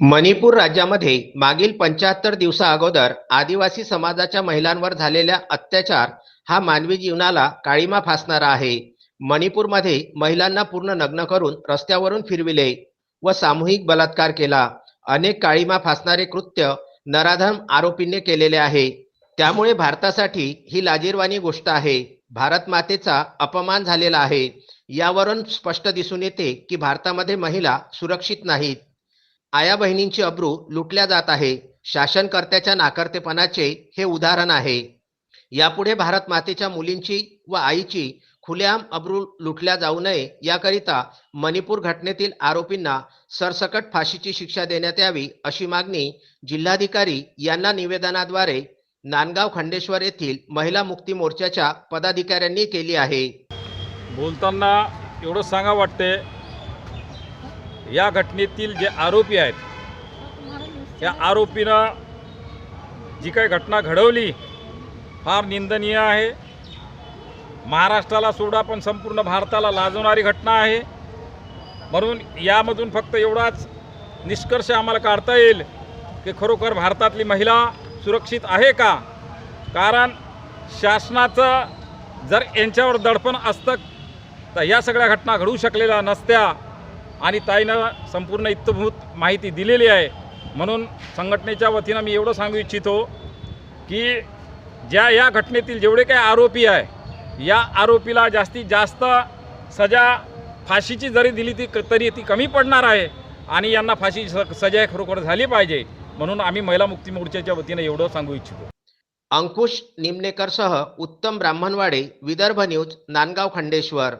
मणिपूर राज्यामध्ये मागील पंच्याहत्तर दिवसा अगोदर आदिवासी समाजाच्या महिलांवर झालेल्या अत्याचार हा मानवी जीवनाला काळीमा फासणारा आहे. मणिपूरमध्ये महिलांना पूर्ण नग्न करून रस्त्यावरून फिरविले व सामूहिक बलात्कार केला. अनेक काळीमा फासणारे कृत्य नराधम आरोपींनी केलेले आहे. त्यामुळे भारतासाठी ही लाजीरवाणी गोष्ट आहे. भारत मातेचा अपमान झालेला आहे. यावरून स्पष्ट दिसून येते की भारतामध्ये महिला सुरक्षित नाहीत. आया बहिणींची अब्रू लुटल्या जात आहे. शासनकर्त्याच्या नाकर्तेपणाचे हे उदाहरण आहे. यापुढे भारत मातेच्या मुलींची व आईची खुलेआम अब्रू लुटल्या जाऊ नये याकरिता मणिपूर घटनेतील आरोपींना सरसकट फाशीची शिक्षा देण्यात यावी अशी मागणी जिल्हाधिकारी यांना निवेदनाद्वारे नांदगाव खंडेश्वर येथील महिला मुक्ती मोर्चाच्या पदाधिकाऱ्यांनी केली आहे. बोलताना एवढं सांगा वाटते या घटनेतील जे आरोपी आहेत या आरोपीनं जी काही घटना घडवली फार निंदनीय आहे. महाराष्ट्राला सोडा पण संपूर्ण भारताला लाजवणारी घटना आहे. म्हणून यामधून फक्त एवढाच निष्कर्ष आम्हाला काढता येईल की खरोखर भारतातली महिला सुरक्षित आहे का? कारण शासनाचं जर यांच्यावर दडपण असतं तर या सगळ्या घटना घडू शकलेल्या नसत्या. आणि ताईनं संपूर्ण इत्तभूत माहिती दिलेली आहे. म्हणून संघटनेच्या वतीनं मी एवढं सांगू इच्छितो की ज्या या घटनेतील जेवढे काही आरोपी आहे या आरोपीला जास्तीत जास्त सजा फाशीची जरी दिली ती तरी ती कमी पडणार आहे आणि यांना फाशी स- सजा खरोखर झाली पाहिजे. म्हणून आम्ही महिला मुक्ती मोर्चाच्या वतीनं एवढं सांगू इच्छितो. अंकुश निमनेकरसह उत्तम ब्राह्मणवाडे विदर्भ न्यूज नांदगाव खंडेश्वर.